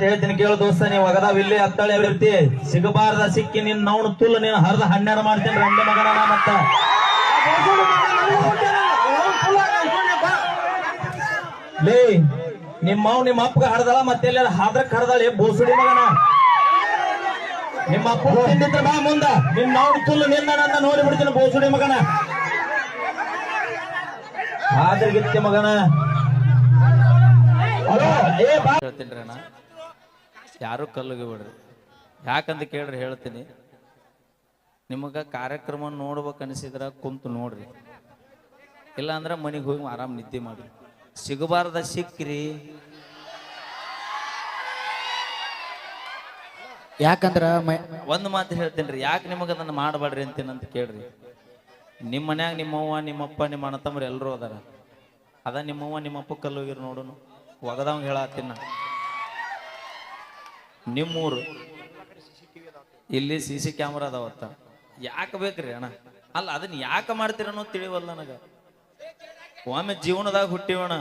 ಹೇಳ್ತೀನಿ ಕೇಳು ದೋಸ್ತ ನೀವು ಒಗದಾವ್ ಇಲ್ಲಿ ಅತ್ತಳೆ ಇರ್ತಿ ಸಿಗಬಾರ್ದ ಸಿಕ್ಕಿ ನಿನ್ ನೌಣ ತುಲ್ಲು ನೀನ್ ಹರಿದ ಹನ್ನೆರಡು ಮಾಡ್ತೀನಿ ರಂಗ ಮಗನ ಮತ್ತ. ಲೇ ನಿಮ್ಮ ಅವ್ ನಿಮ್ಮ ಅಪ್ಪಗ ಹರ್ದಳ ಮತ್ತೆ ಹಾದ್ರಕ್ ಹರ್ದಳೆ ಬೋಸುಡಿ ಮಗನ. ನಿಮ್ಮ ಅಪ್ಪ ತಿಂದಿದ್ರ ಬಾ ಮುಂದ. ನಿನ್ ನಾವು ತುಲ್ಲು ನಿನ್ನ ನನ್ನ ನೋಡಿ ಬಿಡ್ತೀನಿ ಬೋಸುಡಿ ಮಗನ. ಹಾದ್ರಗಿತ್ತೆ ಮಗನ. ಹಲೋ. ಏ ಬಾ. ಹೇಳ್ತೀನಿ ಯಾರು ಕಲ್ಲುಗೆ ಬಿಡ್ರಿ. ಯಾಕಂತ ಕೇಳ್ರಿ ಹೇಳ್ತೀನಿ. ನಿಮಗೆ ಕಾರ್ಯಕ್ರಮ ನೋಡ್ಬೇಕು ಅನಿಸಿದ್ರ ಕುಂತು ನೋಡ್ರಿ. ಇಲ್ಲಾಂದ್ರೆ ಮನೆಗೆ ಹೋಗಿ ಆರಾಮ್ ನಿದ್ದೆ ಮಾಡಿ ಸಿಗಬಾರ್ದ ಸಿಕ್ಕ್ರಿ ಯಾಕಂದ್ರ ಒಂದು ಮಾತು ಹೇಳ್ತೀನಿ ರೀ ಯಾಕೆ ನಿಮಗೆ ಅದನ್ನು ಮಾಡಬೇಡ್ರಿ ಅಂತ ಕೇಳ್ರಿ. ನಿಮ್ಮ ಮನ್ಯಾಗ ನಿಮ್ಮವ್ವ, ನಿಮ್ಮಪ್ಪ, ನಿಮ್ಮ ಅಣ್ಣ ತಮ್ಮರು ಎಲ್ಲರೂ ಅದಾರ. ಅದ ನಿಮ್ಮವ್ವ, ನಿಮ್ಮಪ್ಪ ಕಲ್ಲು ನೋಡೋನು. ಒಗದವಂಗ ಹೇಳತ್ತೀನಿ ನಾ ನಿಮ್ಮೂರು. ಇಲ್ಲಿ ಸಿ ಸಿ ಕ್ಯಾಮ್ರಾ ಅದಾವತ್ತ. ಯಾಕೆ ಬೇಕ್ರಿ ಅಣ್ಣ? ಅಲ್ಲ ಅದನ್ನ ಯಾಕೆ ಮಾಡ್ತೀರ ಅನ್ನೋದು ತಿಳಿವಲ್ಲ ನನಗೆ. ಒಮ್ಮೆ ಜೀವನದಾಗ ಹುಟ್ಟಿವಣ